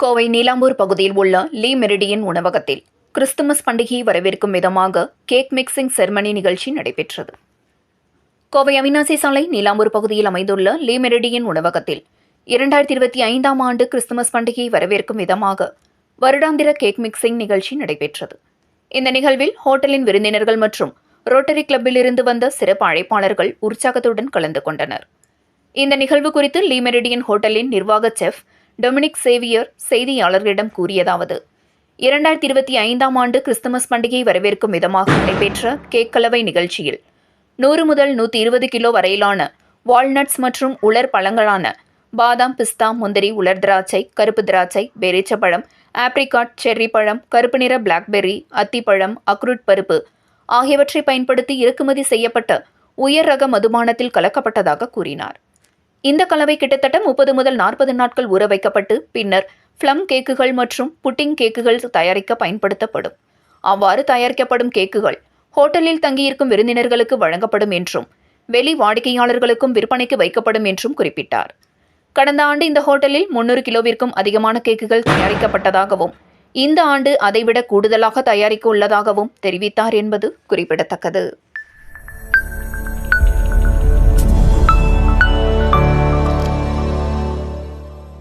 கோவை நீலாம்பூர் பகுதியில் உள்ள Le Meridien உணவகத்தில் கிறிஸ்துமஸ் பண்டிகையை வரவேற்கும் விதமாக கேக் மிக்சிங் செர்மனி நிகழ்ச்சி நடைபெற்றது. கோவை அவினாசி சாலை நீலாம்பூர் பகுதியில் அமைந்துள்ள லீ மெரிடியன் உணவகத்தில் இரண்டாயிரத்தி இருபத்தி ஐந்தாம் ஆண்டு கிறிஸ்துமஸ் பண்டிகையை வரவேற்கும் விதமாக வருடாந்திர கேக் மிக்சிங் நிகழ்ச்சி நடைபெற்றது. இந்த நிகழ்வில் ஹோட்டலின் விருந்தினர்கள் மற்றும் ரோட்டரி கிளப்பில் இருந்து வந்த சிறப்பு அழைப்பாளர்கள் உற்சாகத்துடன் கலந்து கொண்டனர். இந்த நிகழ்வு குறித்து லீ மெரிடியன் ஹோட்டலின் நிர்வாக செஃப் டொமினிக் சேவியர் செய்தியாளர்களிடம் கூறியதாவது இரண்டாயிரத்தி இருபத்தி ஐந்தாம் ஆண்டு கிறிஸ்துமஸ் பண்டிகையை வரவேற்கும் விதமாக நடைபெற்ற கேக் கலவை நிகழ்ச்சியில் நூறு முதல் நூற்றி இருபது கிலோ வரையிலான வால்நட்ஸ் மற்றும் உலர் பழங்களான பாதாம் பிஸ்தா முந்திரி உலர் திராட்சை கருப்பு திராட்சை பேரீச்சப்பழம் ஆப்ரிகாட் செர்ரி பழம் கருப்பு நிற பிளாக்பெர்ரி அத்திப்பழம் அக்ரூட் பருப்பு ஆகியவற்றை பயன்படுத்தி இறக்குமதி செய்யப்பட்ட உயர் ரக மதுபானத்தில் கலக்கப்பட்டதாக கூறினார். இந்த கலவை கிட்டத்தட்ட முப்பது முதல் நாற்பது நாட்கள் ஊற வைக்கப்பட்டு பின்னர் ஃப்ளம் கேக்குகள் மற்றும் புட்டிங் கேக்குகள் தயாரிக்க பயன்படுத்தப்படும். அவ்வாறு தயாரிக்கப்படும் கேக்குகள் ஹோட்டலில் தங்கியிருக்கும் விருந்தினர்களுக்கு வழங்கப்படும் என்றும் வெளி வாடிக்கையாளர்களுக்கும் விற்பனைக்கு வைக்கப்படும் என்றும் குறிப்பிட்டார். கடந்த ஆண்டு இந்த ஹோட்டலில் முன்னூறு கிலோவிற்கும் அதிகமான கேக்குகள் தயாரிக்கப்பட்டதாகவும் இந்த ஆண்டு அதைவிட கூடுதலாக தயாரிக்க உள்ளதாகவும் தெரிவித்தார் என்பது குறிப்பிடத்தக்கது.